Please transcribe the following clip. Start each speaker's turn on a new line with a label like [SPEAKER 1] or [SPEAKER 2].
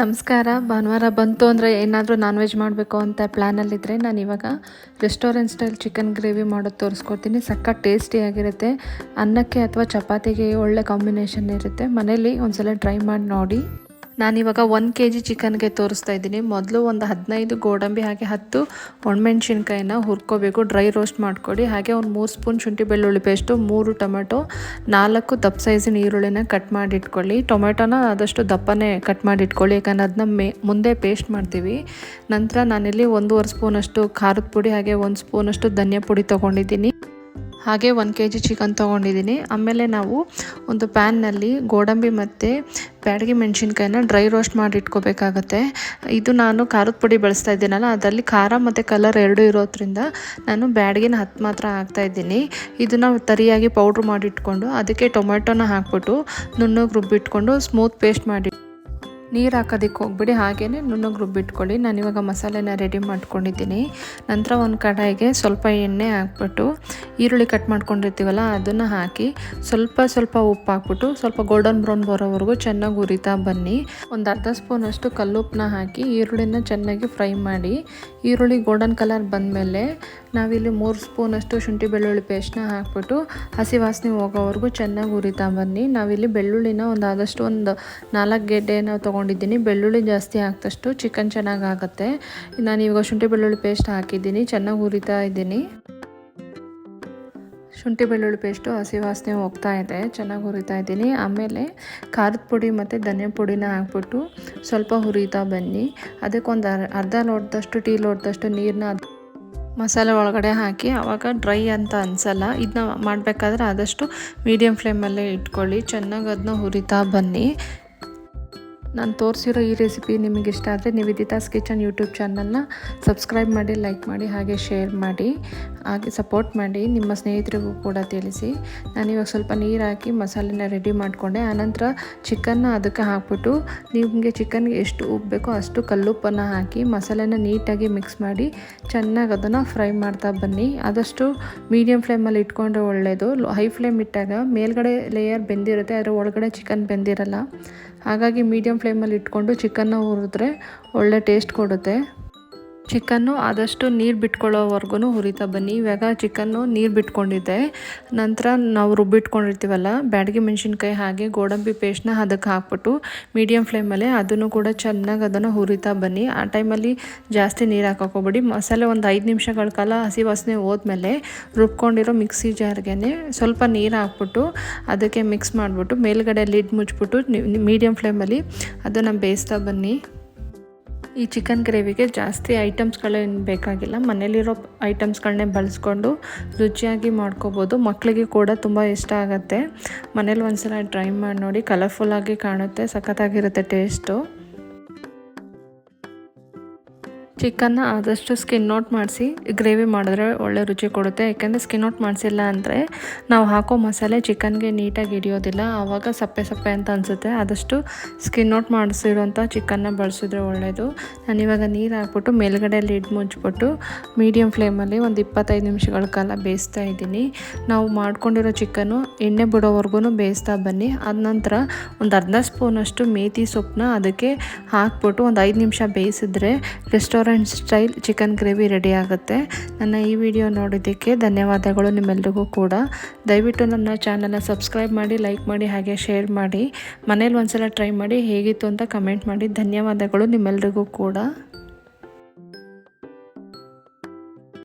[SPEAKER 1] ನಮಸ್ಕಾರ. ಭಾನುವಾರ ಬಂತು ಅಂದರೆ ಏನಾದರೂ ನಾನ್ ವೆಜ್ ಮಾಡಬೇಕು ಅಂತ ಪ್ಲ್ಯಾನಲ್ಲಿದ್ದರೆ ನಾನು ಇವಾಗ ರೆಸ್ಟೋರೆಂಟ್ ಸ್ಟೈಲ್ ಚಿಕನ್ ಗ್ರೇವಿ ಮಾಡೋದು ತೋರಿಸ್ಕೊಡ್ತೀನಿ. ಸಕ್ಕ ಟೇಸ್ಟಿಯಾಗಿರುತ್ತೆ ಅನ್ನಕ್ಕೆ ಅಥವಾ ಚಪಾತಿಗೆ ಒಳ್ಳೆ ಕಾಂಬಿನೇಷನ್ ಇರುತ್ತೆ. ಮನೇಲಿ ಒಂದ್ಸಲ ಟ್ರೈ ಮಾಡಿ ನೋಡಿ. ನಾನಿವಾಗ ಒಂದು ಕೆ ಜಿ ಚಿಕನ್ಗೆ ತೋರಿಸ್ತಾ ಇದ್ದೀನಿ. ಮೊದಲು ಒಂದು ಹದಿನೈದು ಗೋಡಂಬಿ, ಹಾಗೆ ಹತ್ತು ಒಣಮೆಣ್ಸಿನ್ಕಾಯಿನ ಹುರ್ಕೋಬೇಕು. ಡ್ರೈ ರೋಸ್ಟ್ ಮಾಡ್ಕೊಡಿ. ಹಾಗೆ ಒಂದು ಮೂರು ಸ್ಪೂನ್ ಶುಂಠಿ ಬೆಳ್ಳುಳ್ಳಿ ಪೇಸ್ಟು, ಮೂರು ಟೊಮೆಟೊ, ನಾಲ್ಕು ದಪ್ಪ ಸೈಜಿನ ಈರುಳ್ಳಿನ ಕಟ್ ಮಾಡಿ ಇಟ್ಕೊಳ್ಳಿ ಟೊಮೆಟೊನ ಆದಷ್ಟು ದಪ್ಪನೇ ಕಟ್ ಮಾಡಿ ಇಟ್ಕೊಳ್ಳಿ ಯಾಕಂದ್ರೆ ಅದನ್ನ ಮೇ, ಮುಂದೆ ಪೇಸ್ಟ್ ಮಾಡ್ತೀವಿ. ನಂತರ ನಾನಿಲ್ಲಿ ಒಂದೂವರೆ ಸ್ಪೂನಷ್ಟು ಖಾರದ ಪುಡಿ, ಹಾಗೆ ಒಂದು ಸ್ಪೂನಷ್ಟು ಧನಿಯಾ ಪುಡಿ ತೊಗೊಂಡಿದ್ದೀನಿ. ಹಾಗೆ ಒಂದು ಕೆ ಜಿ ಚಿಕನ್ ತೊಗೊಂಡಿದ್ದೀನಿ. ಆಮೇಲೆ ನಾವು ಒಂದು ಪ್ಯಾನ್ನಲ್ಲಿ ಗೋಡಂಬಿ ಮತ್ತು ಬ್ಯಾಡಗಿ ಮೆಣಸಿನ್ಕಾಯಿನ ಡ್ರೈ ರೋಸ್ಟ್ ಮಾಡಿ ಇಟ್ಕೋಬೇಕಾಗತ್ತೆ. ಇದು ನಾನು ಖಾರದ ಪುಡಿ ಬಳಸ್ತಾ ಇದ್ದೀನಲ್ಲ, ಅದರಲ್ಲಿ ಖಾರ ಮತ್ತು ಕಲರ್ ಎರಡೂ ಇರೋದ್ರಿಂದ ನಾನು ಬ್ಯಾಡಗಿನ ಹತ್ತು ಮಾತ್ರ ಹಾಕ್ತಾ ಇದ್ದೀನಿ. ಇದನ್ನು ತರಿಯಾಗಿ ಪೌಡ್ರ್ ಮಾಡಿಟ್ಕೊಂಡು ಅದಕ್ಕೆ ಟೊಮೆಟೊನ ಹಾಕ್ಬಿಟ್ಟು ನುಣ್ಣಗೆ ರುಬ್ಬಿಟ್ಕೊಂಡು ಸ್ಮೂತ್ ಪೇಸ್ಟ್ ಮಾಡಿ ನೀರು ಹಾಕೋದಕ್ಕೆ ಹೋಗ್ಬಿಡಿ ಹಾಗೇ ನುಣ್ಣಗೆ ರುಬ್ಬಿಟ್ಕೊಳ್ಳಿ ನಾನಿವಾಗ ಮಸಾಲೆನ ರೆಡಿ ಮಾಡ್ಕೊಂಡಿದ್ದೀನಿ. ನಂತರ ಒಂದು ಕಡಾಯಿಗೆ ಸ್ವಲ್ಪ ಎಣ್ಣೆ ಹಾಕ್ಬಿಟ್ಟು, ಈರುಳ್ಳಿ ಕಟ್ ಮಾಡ್ಕೊಂಡಿರ್ತೀವಲ್ಲ, ಅದನ್ನು ಹಾಕಿ ಸ್ವಲ್ಪ ಸ್ವಲ್ಪ ಉಪ್ಪು ಹಾಕ್ಬಿಟ್ಟು, ಸ್ವಲ್ಪ ಗೋಲ್ಡನ್ ಬ್ರೌನ್ ಬರೋವರೆಗೂ ಚೆನ್ನಾಗಿ ಉರಿತಾ ಬನ್ನಿ. ಒಂದು ಅರ್ಧ ಸ್ಪೂನಷ್ಟು ಕಲ್ಲುಪ್ಪನ್ನ ಹಾಕಿ ಈರುಳ್ಳಿನ ಚೆನ್ನಾಗಿ ಫ್ರೈ ಮಾಡಿ, ಈರುಳ್ಳಿ ಗೋಲ್ಡನ್ ಕಲರ್ ಬಂದಮೇಲೆ ನಾವಿಲ್ಲಿ ಮೂರು ಸ್ಪೂನಷ್ಟು ಶುಂಠಿ ಬೆಳ್ಳುಳ್ಳಿ ಪೇಸ್ಟ್ನ ಹಾಕ್ಬಿಟ್ಟು ಹಸಿ ವಾಸನೆ ಹೋಗೋವರೆಗೂ ಚೆನ್ನಾಗಿ ಉರಿತಾ ಬನ್ನಿ. ನಾವಿಲ್ಲಿ ಬೆಳ್ಳುಳ್ಳಿನ ಒಂದು ಆದಷ್ಟು ಒಂದು ನಾಲ್ಕು ಗೆಡ್ಡೆ ನಾವು ತೊಗೊಂಡಿದ್ದೀನಿ. ಬೆಳ್ಳುಳ್ಳಿ ಜಾಸ್ತಿ ಹಾಕ್ದಷ್ಟು ಚಿಕನ್ ಚೆನ್ನಾಗಿ ಆಗುತ್ತೆ ನಾನು ಇವಾಗ ಶುಂಠಿ ಬೆಳ್ಳುಳ್ಳಿ ಪೇಸ್ಟ್ ಹಾಕಿದ್ದೀನಿ. ಚೆನ್ನಾಗಿ ಉರಿತಾ ಇದ್ದೀನಿ. ಶುಂಠಿ ಬೆಳ್ಳುಳ್ಳಿ ಪೇಸ್ಟು ಹಸಿ ವಾಸನೆ ಹೋಗ್ತಾ ಇದೆ. ಚೆನ್ನಾಗಿ ಹುರಿತಾ ಇದ್ದೀನಿ. ಆಮೇಲೆ ಖಾರದ ಪುಡಿ ಮತ್ತು ಧನಿಯಾ ಪುಡಿನ ಹಾಕ್ಬಿಟ್ಟು ಸ್ವಲ್ಪ ಹುರಿತಾ ಬನ್ನಿ. ಅದಕ್ಕೊಂದು ಅರ್ಧ ಲೋಟದಷ್ಟು, ಟೀ ಲೋಟದಷ್ಟು ನೀರನ್ನ ಮಸಾಲೆ ಒಳಗಡೆ ಹಾಕಿ. ಆವಾಗ ಡ್ರೈ ಅಂತ ಅನಿಸಲ್ಲ. ಇದನ್ನ ಮಾಡಬೇಕಾದ್ರೆ ಆದಷ್ಟು ಮೀಡಿಯಮ್ ಫ್ಲೇಮಲ್ಲೇ ಇಟ್ಕೊಳ್ಳಿ. ಚೆನ್ನಾಗಿ ಅದನ್ನ ಹುರಿತಾ ಬನ್ನಿ. ನಾನು ತೋರಿಸಿರೋ ಈ ರೆಸಿಪಿ ನಿಮಗೆ ಇಷ್ಟ ಆದರೆ ನಿವೇದಿತಾಸ್ ವಿದಿತಾಸ್ ಕಿಚನ್ ಯೂಟ್ಯೂಬ್ ಚಾನಲ್ನ ಸಬ್ಸ್ಕ್ರೈಬ್ ಮಾಡಿ, ಲೈಕ್ ಮಾಡಿ ಹಾಗೆ ಶೇರ್ ಮಾಡಿ, ಹಾಗೆ ಸಪೋರ್ಟ್ ಮಾಡಿ ನಿಮ್ಮ ಸ್ನೇಹಿತರಿಗೂ ಕೂಡ ತಿಳಿಸಿ. ನಾನಿವಾಗ ಸ್ವಲ್ಪ ನೀರು ಹಾಕಿ ಮಸಾಲೆನ ರೆಡಿ ಮಾಡಿಕೊಂಡೆ. ಆನಂತರ ಚಿಕನ್ನ ಅದಕ್ಕೆ ಹಾಕ್ಬಿಟ್ಟು ನಿಮಗೆ ಚಿಕನ್ಗೆ ಎಷ್ಟು ಉಪ್ಪು ಬೇಕೋ ಅಷ್ಟು ಕಲ್ಲುಪ್ಪನ್ನು ಹಾಕಿ ಮಸಾಲೆನ ನೀಟಾಗಿ ಮಿಕ್ಸ್ ಮಾಡಿ ಚೆನ್ನಾಗಿ ಅದನ್ನು ಫ್ರೈ ಮಾಡ್ತಾ ಬನ್ನಿ. ಆದಷ್ಟು ಮೀಡಿಯಮ್ ಫ್ಲೇಮಲ್ಲಿ ಇಟ್ಕೊಂಡ್ರೆ ಒಳ್ಳೆಯದು ಹೈ ಫ್ಲೇಮ್ ಇಟ್ಟಾಗ ಮೇಲ್ಗಡೆ ಲೇಯರ್ ಬೆಂದಿರುತ್ತೆ ಅದರ ಒಳಗಡೆ ಚಿಕನ್ ಬೆಂದಿರಲ್ಲ. ಹಾಗಾಗಿ ಮೀಡಿಯಮ್ ಫ್ಲೇಮಲ್ಲಿ ಇಟ್ಕೊಂಡು ಚಿಕನ್ನ ಹುರಿದ್ರೆ ಒಳ್ಳೆ ಟೇಸ್ಟ್ ಕೊಡುತ್ತೆ. ಚಿಕನ್ನು ಆದಷ್ಟು ನೀರು ಬಿಟ್ಕೊಳ್ಳೋವರೆಗೂ ಹುರಿತಾ ಬನ್ನಿ. ಇವಾಗ ಚಿಕನ್ನು ನೀರು ಬಿಟ್ಕೊಂಡಿದ್ದೆ. ನಂತರ ನಾವು ರುಬ್ಬಿಟ್ಕೊಂಡಿರ್ತೀವಲ್ಲ, ಬ್ಯಾಡಗಿ ಮೆಣಸಿನ್ಕಾಯಿ ಹಾಗೆ ಗೋಡಂಬಿ ಪೇಸ್ಟ್ನ ಅದಕ್ಕೆ ಹಾಕ್ಬಿಟ್ಟು ಮೀಡಿಯಮ್ ಫ್ಲೇಮಲ್ಲೇ ಅದನ್ನು ಕೂಡ ಚೆನ್ನಾಗಿ ಅದನ್ನು ಹುರಿತಾ ಬನ್ನಿ. ಆ ಟೈಮಲ್ಲಿ ಜಾಸ್ತಿ ನೀರು ಹಾಕೋಕೋಬೇಡಿ. ಮಸಾಲೆ ಒಂದು ಐದು ನಿಮಿಷಗಳ ಕಾಲ ಹಸಿ ವಾಸನೆ ಹೋದ್ಮೇಲೆ ರುಬ್ಕೊಂಡಿರೋ ಮಿಕ್ಸಿ ಜಾರ್ಗೆ ಸ್ವಲ್ಪ ನೀರು ಹಾಕ್ಬಿಟ್ಟು ಅದಕ್ಕೆ ಮಿಕ್ಸ್ ಮಾಡಿಬಿಟ್ಟು ಮೇಲ್ಗಡೆ ಲಿಡ್ ಮುಚ್ಚಿಬಿಟ್ಟು ಮೀಡಿಯಮ್ ಫ್ಲೇಮಲ್ಲಿ ಅದನ್ನು ಬೇಯಿಸ್ತಾ ಬನ್ನಿ. ಈ ಚಿಕನ್ ಗ್ರೇವಿಗೆ ಜಾಸ್ತಿ ಐಟಮ್ಸ್ಗಳೇನು ಬೇಕಾಗಿಲ್ಲ. ಮನೇಲಿರೋ ಐಟಮ್ಸ್ಗಳನ್ನೇ ಬಳಸ್ಕೊಂಡು ರುಚಿಯಾಗಿ ಮಾಡ್ಕೋಬೋದು. ಮಕ್ಕಳಿಗೆ ಕೂಡ ತುಂಬ ಇಷ್ಟ ಆಗುತ್ತೆ. ಮನೇಲಿ ಒಂದ್ಸಲ ಟ್ರೈ ಮಾಡಿ ನೋಡಿ. ಕಲರ್ಫುಲ್ಲಾಗಿ ಕಾಣುತ್ತೆ. ಸಖತ್ತಾಗಿರುತ್ತೆ ಟೇಸ್ಟು ಚಿಕನ್ನ ಆದಷ್ಟು ಸ್ಕಿನ್ ಔಟ್ ಮಾಡಿಸಿ ಗ್ರೇವಿ ಮಾಡಿದ್ರೆ ಒಳ್ಳೆ ರುಚಿ ಕೊಡುತ್ತೆ. ಯಾಕೆಂದರೆ ಸ್ಕಿನ್ ಔಟ್ ಮಾಡಿಸಿಲ್ಲ ಅಂದರೆ ನಾವು ಹಾಕೋ ಮಸಾಲೆ ಚಿಕನ್ಗೆ ನೀಟಾಗಿ ಹಿಡಿಯೋದಿಲ್ಲ. ಆವಾಗ ಸಪ್ಪೆ ಸಪ್ಪೆ ಅಂತ ಅನಿಸುತ್ತೆ. ಆದಷ್ಟು ಸ್ಕಿನ್ ಔಟ್ ಮಾಡಿಸಿರೋಂಥ ಚಿಕನ್ನ ಬಳಸಿದ್ರೆ ಒಳ್ಳೆಯದು ನಾನಿವಾಗ ನೀರು ಹಾಕ್ಬಿಟ್ಟು ಮೇಲ್ಗಡೆ ಲಿಡ್ ಮುಚ್ಚಿಬಿಟ್ಟು ಮೀಡಿಯಮ್ ಫ್ಲೇಮಲ್ಲಿ ಒಂದು ಇಪ್ಪತ್ತೈದು ನಿಮಿಷಗಳ ಕಾಲ ಬೇಯಿಸ್ತಾ ಇದ್ದೀನಿ. ನಾವು ಮಾಡ್ಕೊಂಡಿರೋ ಚಿಕನ್ನು ಎಣ್ಣೆ ಬಿಡೋವರೆಗೂ ಬೇಯಿಸ್ತಾ ಬನ್ನಿ. ಅದ ನಂತರ ಒಂದು ಅರ್ಧ ಸ್ಪೂನಷ್ಟು ಮೇತಿ ಸೊಪ್ಪನ್ನ ಅದಕ್ಕೆ ಹಾಕ್ಬಿಟ್ಟು ಒಂದು ಐದು ನಿಮಿಷ ಬೇಯಿಸಿದ್ರೆ restaurant style chicken gravy ready ಆಗುತ್ತೆ. ನನ್ನ ಈ ವಿಡಿಯೋ ನೋಡಿದ್ದಕ್ಕೆ ಧನ್ಯವಾದಗಳು ನಿಮ್ಮೆಲ್ರಿಗೂ ಕೂಡ. ದಯವಿಟ್ಟು ನನ್ನ ಚಾನಲ್ನ ಸಬ್ಸ್ಕ್ರೈಬ್ ಮಾಡಿ ಲೈಕ್ ಮಾಡಿ, ಹಾಗೆ ಶೇರ್ ಮಾಡಿ. ಮನೇಲಿ ಒಂದ್ಸಲ ಟ್ರೈ ಮಾಡಿ, ಹೇಗಿತ್ತು ಅಂತ ಕಮೆಂಟ್ ಮಾಡಿ. ಧನ್ಯವಾದಗಳು ನಿಮ್ಮೆಲ್ರಿಗೂ ಕೂಡ.